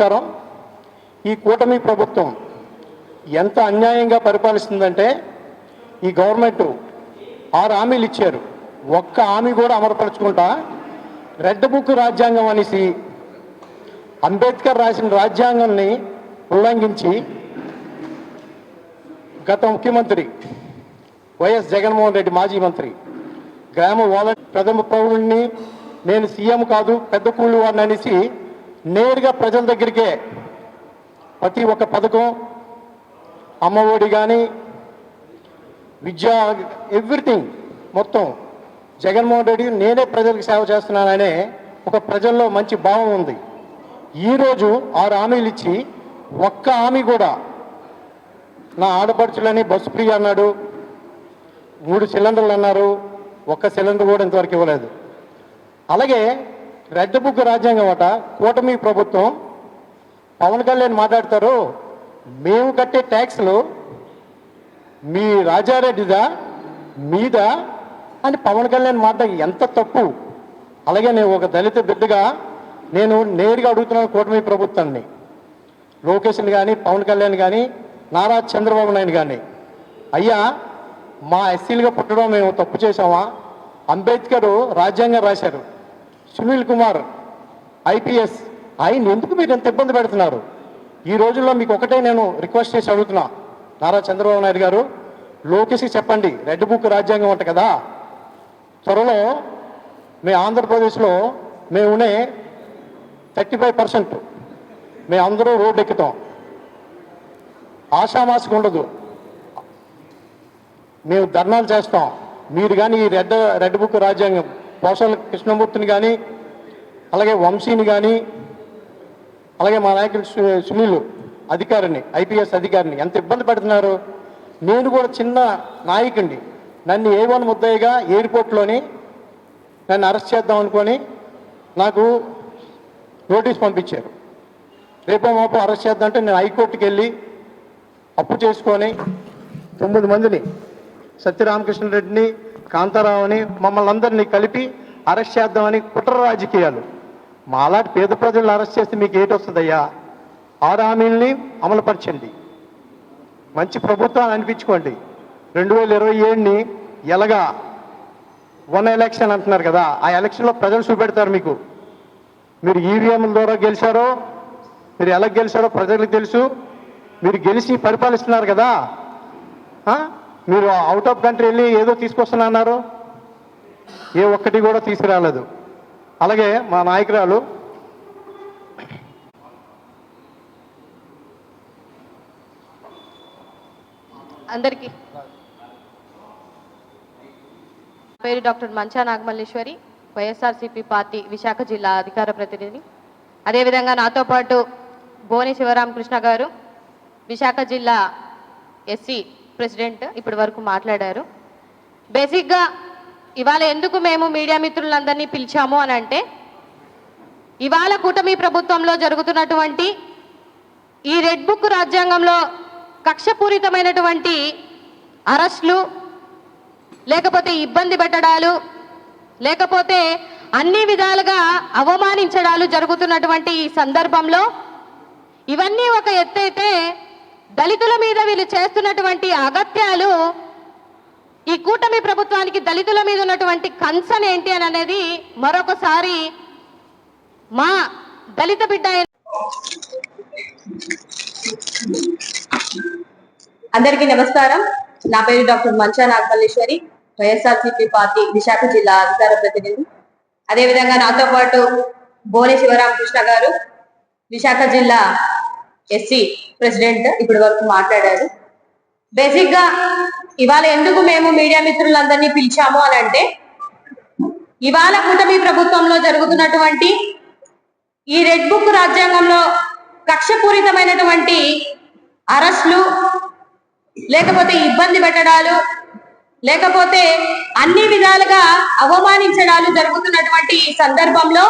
నమస్కారం. ఈ కూటమి ప్రభుత్వం ఎంత అన్యాయంగా పరిపాలిస్తుందంటే ఈ గవర్నమెంట్ ఆరు హామీలు ఇచ్చారు. ఒక్క హామీ కూడా అమలుపరచుకుంటా రెడ్ బుక్ రాజ్యాంగం అనేసి అంబేద్కర్ రాసిన రాజ్యాంగాన్ని ఉల్లంఘించి గత ముఖ్యమంత్రి వైఎస్ జగన్మోహన్ రెడ్డి మాజీ మంత్రి గ్రామ వాలంటీ ప్రథమ పౌరుణ్ణి నేను సీఎం కాదు పెద్ద కూలి వారిని అనేసి నేరుగా ప్రజల దగ్గరికే ప్రతి ఒక్క పథకం అమ్మఒడి కానీ విద్యా ఎవ్రీథింగ్ మొత్తం జగన్మోహన్ రెడ్డి నేనే ప్రజలకు సేవ చేస్తున్నాననే ఒక ప్రజల్లో మంచి భావం ఉంది. ఈరోజు ఆరు హామీలు ఇచ్చి ఒక్క హామీ కూడా నా ఆడపడుచులని బస్సు ఫ్రీ అన్నాడు మూడు సిలిండర్లు అన్నారు ఒక్క సిలిండర్ కూడా ఇంతవరకు ఇవ్వలేదు. అలాగే రెడ్ బుక్ రాజ్యాంగం అట కూటమి ప్రభుత్వం. పవన్ కళ్యాణ్ మాట్లాడతారు మేము కట్టే ట్యాక్స్లు మీ రాజారెడ్డిదా మీద? అని పవన్ కళ్యాణ్ మాట ఎంత తప్పు. అలాగే నేను ఒక దళిత బిడ్డగా నేను నేరుగా అడుగుతున్నాను కూటమి ప్రభుత్వాన్ని. లోకేష్ని కానీ పవన్ కళ్యాణ్ కానీ నారా చంద్రబాబు నాయుడు కానీ అయ్యా మా ఎస్సీలుగా పుట్టడం మేము తప్పు చేసామా అంబేద్కర్ రాజ్యాంగం రాశారు. సునీల్ కుమార్ ఐపీఎస్. ఆయన ఎందుకు మీరు ఎంత ఇబ్బంది పెడుతున్నారు? ఈ రోజుల్లో మీకు ఒకటే నేను రిక్వెస్ట్ చేసి అడుగుతున్నా. నారా చంద్రబాబు నాయుడు గారు లోకేష్కి చెప్పండి. రెడ్ బుక్ రాజ్యాంగం అంట కదా. త్వరలో మీ ఆంధ్రప్రదేశ్లో మేమునే థర్టీ ఫైవ్ పర్సెంట్ మేము అందరూ రోడ్డు ఎక్కుతాం. ఆషామాసిగా ఉండదు. మేము ధర్నాలు చేస్తాం. మీరు కానీ ఈ రెడ్ రెడ్ బుక్ రాజ్యాంగం పోసాల కృష్ణమూర్తిని కానీ అలాగే వంశీని కానీ అలాగే మా నాయకుడు సునీలు సునీల్ అధికారిని ఐపీఎస్ అధికారిని ఎంత ఇబ్బంది పెడుతున్నారు? నేను కూడా చిన్న నాయకుడిని. నన్ను ఏ వన్ ముద్దయ్యగా ఎయిర్పోర్ట్లోని నన్ను అరెస్ట్ చేద్దాం అనుకొని నాకు నోటీస్ పంపించారు. రేపో మాపో అరెస్ట్ చేద్దామంటే నేను హైకోర్టుకి వెళ్ళి అప్పు చేసుకొని తొమ్మిది మందిని సత్యరామకృష్ణారెడ్డిని కాంతారావుని మమ్మల్ని అందరినీ కలిపి అరెస్ట్ చేద్దామని కుట్ర రాజకీయాలు. మాలాంటి పేద ప్రజలను అరెస్ట్ చేస్తే మీకు ఏంటి వస్తుందయ్యా? ఆరు హామీల్ని అమలుపరచండి. మంచి ప్రభుత్వాన్ని అనిపించుకోండి. రెండు వేల ఇరవై ఏడుని ఎలాగా వన్ ఎలక్షన్ అంటున్నారు కదా ఆ ఎలక్షన్లో ప్రజలు చూపెడతారు మీకు. మీరు ఈవీఎంల ద్వారా గెలిచారో మీరు ఎలా గెలిచారో ప్రజలకు తెలుసు. మీరు గెలిచి పరిపాలిస్తున్నారు కదా. మీరు అవుట్ ఆఫ్ కంట్రీ వెళ్ళి ఏదో తీసుకొస్తున్నా అన్నారు ఏ ఒక్కటి కూడా తీసుకురాలేదు. అలాగే మా నాయకురాలు అందరికీ. పేరు డాక్టర్ మంచా నాగమల్లేశ్వరి వైఎస్ఆర్సీపీ పార్టీ విశాఖ జిల్లా అధికార ప్రతినిధి. అదేవిధంగా నాతో పాటు బోని శివరామకృష్ణ గారు విశాఖ జిల్లా ఎస్సీ ప్రెసిడెంట్ ఇప్పటి వరకు మాట్లాడారు. బేసిక్గా ఇవాళ ఎందుకు మేము మీడియా మిత్రులందరినీ పిలిచాము అని అంటే ఇవాళ కూటమి ప్రభుత్వంలో జరుగుతున్నటువంటి ఈ రెడ్ బుక్ రాజ్యాంగంలో కక్షపూరితమైనటువంటి అరెస్టులు లేకపోతే ఇబ్బంది పెట్టడాలు లేకపోతే అన్ని విధాలుగా అవమానించడాలు జరుగుతున్నటువంటి ఈ సందర్భంలో ఇవన్నీ ఒక ఎత్తైతే దళితుల మీద వీళ్ళు చేస్తున్నటువంటి అగత్యాలు ఈ కూటమి ప్రభుత్వానికి దళితుల మీద ఉన్నటువంటి కన్సర్న్ ఏంటి అని అనేది మరొకసారి మా దళిత బిడ్డ అందరికీ నమస్కారం. నా పేరు డాక్టర్ మంచా నాగమల్లేశ్వరి వైఎస్ఆర్సీపీ పార్టీ విశాఖ జిల్లా అధికార ప్రతినిధి. అదేవిధంగా నాతో పాటు బోని శివరామకృష్ణ గారు విశాఖ జిల్లా ఎస్సీ ప్రెసిడెంట్ ఇప్పటి వరకు మాట్లాడారు. బేసిక్గా ఇవాళ ఎందుకు మేము మీడియా మిత్రులందరినీ పిలిచాము అని అంటే ఇవాళ కూటమి ప్రభుత్వంలో జరుగుతున్నటువంటి ఈ రెడ్ బుక్ రాజ్యాంగంలో కక్షపూరితమైనటువంటి అరెస్టులు లేకపోతే ఇబ్బంది పెట్టడాలు లేకపోతే అన్ని విధాలుగా అవమానించడాలు జరుగుతున్నటువంటి ఈ సందర్భంలో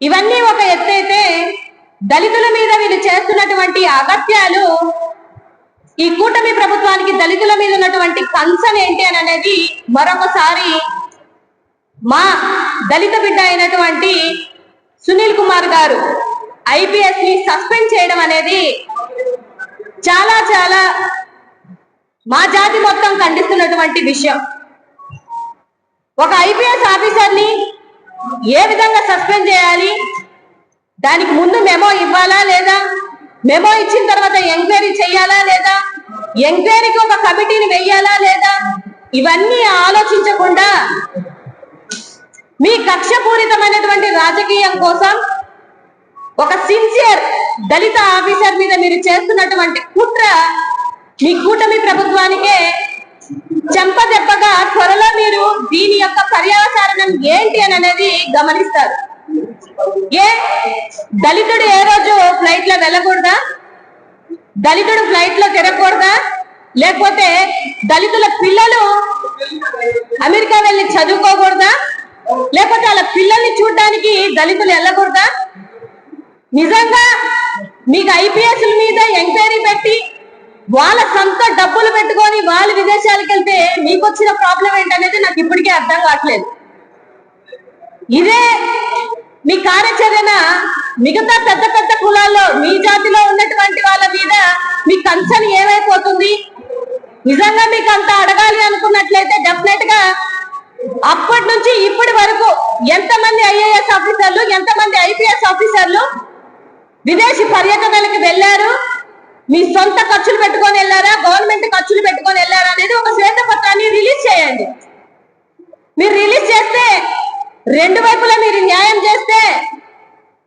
ఇవన్నీ ఒక ఎత్తైతే దళితుల మీద వీళ్ళు చేస్తున్నటువంటి అగత్యాలు ఈ కూటమి ప్రభుత్వానికి దళితుల మీద ఉన్నటువంటి కన్సర్న్ ఏంటి అని అనేది మరొకసారి మా దళిత బిడ్డ అయినటువంటి సునీల్ కుమార్ గారు ఐపీఎస్ని సస్పెండ్ చేయడం అనేది చాలా చాలా మా జాతి మొత్తం ఖండిస్తున్నటువంటి విషయం. ఒక ఐపీఎస్ ఆఫీసర్ని ఏ విధంగా సస్పెండ్ చేయాలి? దానికి ముందు మెమో ఇవ్వాలా లేదా? మెమో ఇచ్చిన తర్వాత ఎంక్వైరీ చేయాలా లేదా? ఎంక్వైరీకి ఒక కమిటీని వెయ్యాలా లేదా? ఇవన్నీ ఆలోచించకుండా మీ కక్షపూరితమైనటువంటి రాజకీయం కోసం ఒక సిన్సియర్ దళిత ఆఫీసర్ మీద మీరు చేస్తున్నటువంటి కుట్ర మీ కూటమి ప్రభుత్వానికే చెంపదెబ్బగా త్వరలో మీరు దీని యొక్క పర్యవసానం ఏంటి అని అనేది గమనిస్తారు. ఏ? దళితుడు ఏ రోజు ఫ్లైట్లో వెళ్ళకూడదా? దళితుడు ఫ్లైట్లో తిరగకూడదా లేకపోతే దళితుల పిల్లలు అమెరికా వెళ్ళి చదువుకోకూడదా? లేకపోతే వాళ్ళ పిల్లల్ని చూడడానికి దళితులు వెళ్ళకూడదా? నిజంగా మీకు ఐపీఎస్ మీద ఎంక్వైరీ పెట్టి వాళ్ళ సొంత డబ్బులు పెట్టుకొని వాళ్ళు విదేశాలకు వెళ్తే మీకు వచ్చిన ప్రాబ్లం ఏంటనేది నాకు ఇప్పటికీ అర్థం కావట్లేదు. ఇదే మీ కార్యాచరణ మిగతా పెద్ద పెద్ద కులాల్లో మీ జాతిలో ఉన్నటువంటి వాళ్ళ మీద మీ కన్సర్న్ ఏమైపోతుంది? నిజంగా మీకు అంత అడగాలి అనుకున్నట్లయితే డెఫినెట్గా అప్పటి నుంచి ఇప్పటి వరకు ఎంతమంది ఐఏఎస్ ఆఫీసర్లు ఎంతమంది ఐపీఎస్ ఆఫీసర్లు విదేశీ పర్యటనలకు వెళ్ళారు? మీ సొంత ఖర్చులు పెట్టుకొని వెళ్ళారా? గవర్నమెంట్ ఖర్చులు పెట్టుకొని వెళ్ళారా? అనేది ఒక శ్వేతపత్రాన్ని రిలీజ్ చేయండి. మీరు రిలీజ్ చేస్తే రెండు వైపులా మీరు న్యాయం చేస్తే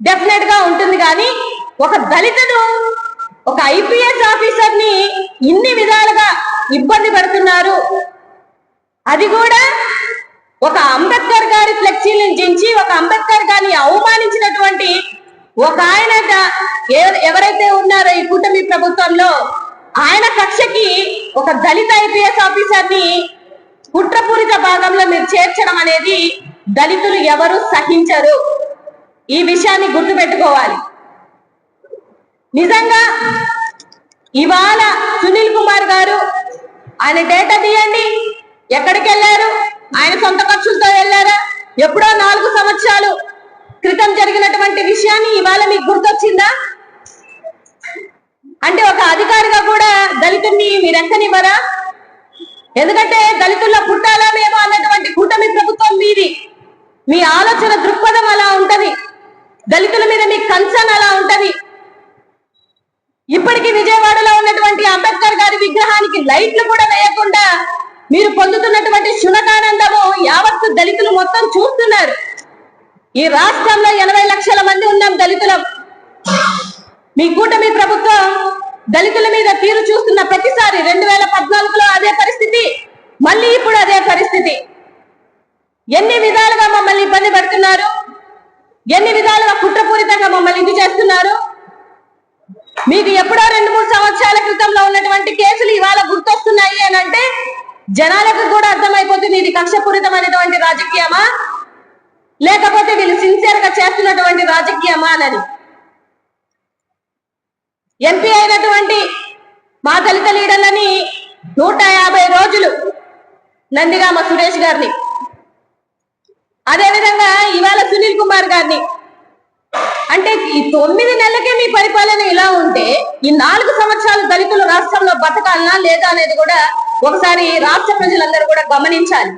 డెఫినెట్గా ఉంటుంది కానీ ఒక దళితుడు ఒక ఐపీఎస్ ఆఫీసర్ని ఇన్ని విధాలుగా ఇబ్బంది పడుతున్నారు. అది కూడా ఒక అంబేద్కర్ గారి ఫ్లెక్సీలను జించి ఒక అంబేద్కర్ గారిని అవమానించినటువంటి ఒక ఆయన ఎవరైతే ఉన్నారో ఈ కూటమి ప్రభుత్వంలో ఆయన కక్షకి ఒక దళిత ఐపీఎస్ ఆఫీసర్ని కుట్రపూరిత భాగంలో మీరు చేర్చడం అనేది దళితులు ఎవరు సహించరు. ఈ విషయాన్ని గుర్తుపెట్టుకోవాలి. నిజంగా ఇవాళ సునీల్ కుమార్ గారు ఆయన డేటా తీయండి. ఎక్కడికి వెళ్ళారు? ఆయన సొంత ఖర్చులతో వెళ్ళారా? ఎప్పుడో నాలుగు సంవత్సరాలు క్రితం జరిగినటువంటి విషయాన్ని ఇవాళ మీకు గుర్తొచ్చిందా? అంటే ఒక అధికారిగా కూడా దళితుడిని మీరెంతనివ్వరా ఎందుకంటే దళితుల్లో పుట్టాలా మేము అన్నటువంటి కూటమి ప్రభుత్వం మీది. మీ ఆలోచన దృక్పథం అలా ఉంటది. దళితుల మీద మీ కన్సర్న్ అలా ఉంటది. ఇప్పటికీ విజయవాడలో ఉన్నటువంటి అంబేద్కర్ గారి విగ్రహానికి లైట్లు కూడా వేయకుండా మీరు పొందుతున్నటువంటి శునకానందము యావత్తు దళితులు మొత్తం చూస్తున్నారు. ఈ రాష్ట్రంలో ఎనభై లక్షల మంది ఉన్నాం దళితులం. మీ కూటమి ప్రభుత్వం దళితుల మీద తీరు చూస్తున్న ప్రతిసారి రెండు వేల పద్నాలుగులో అదే పరిస్థితి మళ్ళీ ఇప్పుడు అదే పరిస్థితి. ఎన్ని విధాల ఇబ్బంది పెడుతున్నారు? ఎన్ని విధాలుగా కుట్రపూరితంగా మమ్మల్ని ఇది చేస్తున్నారు? మీకు ఎప్పుడో రెండు మూడు సంవత్సరాల క్రితంలో ఉన్నటువంటి కేసులు ఇవాళ గుర్తొస్తున్నాయి అని అంటే జనాలకు కూడా అర్థమైపోతుంది ఇది కక్షపూరితమైనటువంటి రాజకీయమా? లేకపోతే వీళ్ళు సిన్సియర్గా చేస్తున్నటువంటి రాజకీయమా అని ఎంపీ అయినటువంటి మా దళిత లీడర్లని నూట యాభై రోజులు నందిగామ సురేష్ గారిని అదేవిధంగా ఇవాళ సునీల్ కుమార్ గారిని. అంటే ఈ తొమ్మిది నెలలకే మీ పరిపాలన ఇలా ఉంటే ఈ నాలుగు సంవత్సరాలు దళితులు రాష్ట్రంలో బతకాలనా లేదా అనేది కూడా ఒకసారి రాష్ట్ర ప్రజలందరూ కూడా గమనించాలి.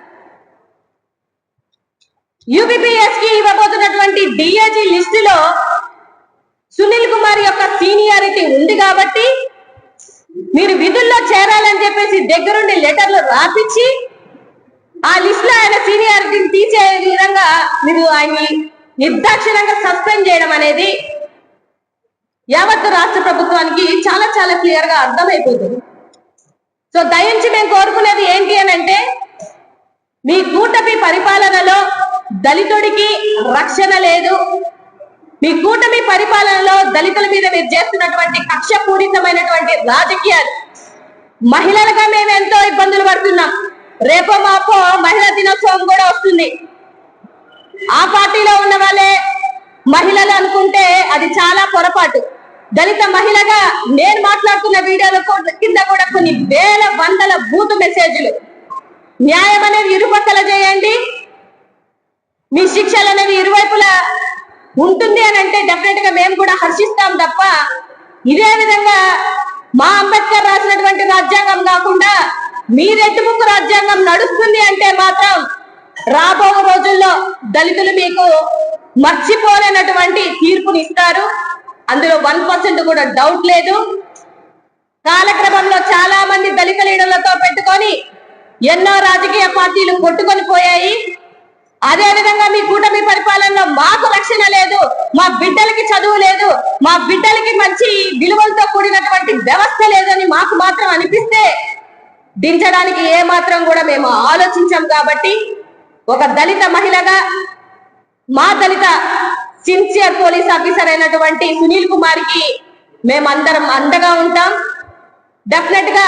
యూపీపీఎస్కి ఇవ్వబోతున్నటువంటి డిఏజీ లిస్టులో సునీల్ కుమార్ యొక్క సీనియారిటీ ఉంది కాబట్టి మీరు విధుల్లో చేరాలని చెప్పేసి దగ్గరుండి లెటర్లు రాపిచ్చి ఆ లిస్ట్లో ఆయన సీనియారిటీని తీసే విధంగా మీరు ఆయన్ని నిర్దాక్షిణంగా సస్పెండ్ చేయడం అనేది యావత్ రాష్ట్ర ప్రభుత్వానికి చాలా చాలా క్లియర్గా అర్థమైపోతుంది. సో దయించి మేము కోరుకునేది ఏంటి అని అంటే మీ కూటమి పరిపాలనలో దళితుడికి రక్షణ లేదు. మీ కూటమి పరిపాలనలో దళితుల మీద మీరు చేస్తున్నటువంటి కక్షపూరితమైనటువంటి రాజకీయాలు మహిళలుగా మేము ఎంతో ఇబ్బందులు పడుతున్నాం. రేపో మాపో మహిళా దినోత్సవం కూడా వస్తుంది. ఆ పార్టీలో ఉన్న వాళ్ళే మహిళలు అనుకుంటే అది చాలా పొరపాటు. దళిత మహిళగా నేను మాట్లాడుతున్న వీడియోల కింద కూడా కొన్ని వేల వందల బూత్ మెసేజ్లు. న్యాయం అనేది ఇరుపక్కల చేయండి. మీ శిక్షలు అనేవి ఇరువైపులా ఉంటుంది అని అంటే డెఫినెట్గా మేము కూడా హర్షిస్తాం తప్ప ఇదే విధంగా మా అంబేద్కర్ రాసినటువంటి రాజ్యాంగం కాకుండా మీ రెడ్డి రాజ్యాంగం నడుస్తుంది అంటే మాత్రం రాబో రోజుల్లో దళితులు మీకు మర్చిపోలేనటువంటి తీర్పునిస్తారు అందులో వన్ పర్సెంట్ కూడా డౌట్ లేదు. కాలక్రమంలో చాలా మంది దళిత లీడర్లతో పెట్టుకొని ఎన్నో రాజకీయ పార్టీలు కొట్టుకొని పోయాయి. అదే విధంగా మీ కూటమి పరిపాలనలో మాకు రక్షణ లేదు. మా బిడ్డలకి చదువు లేదు. మా బిడ్డలకి మంచి విలువలతో కూడినటువంటి వ్యవస్థ లేదని మాకు మాత్రం అనిపిస్తే దించడానికి ఏ మాత్రం కూడా మేము ఆలోచించాం కాబట్టి ఒక దళిత మహిళగా మా దళిత సిన్సియర్ పోలీస్ ఆఫీసర్ అయినటువంటి సునీల్ కుమార్కి మేమందరం అండగా ఉంటాం. డెఫినెట్గా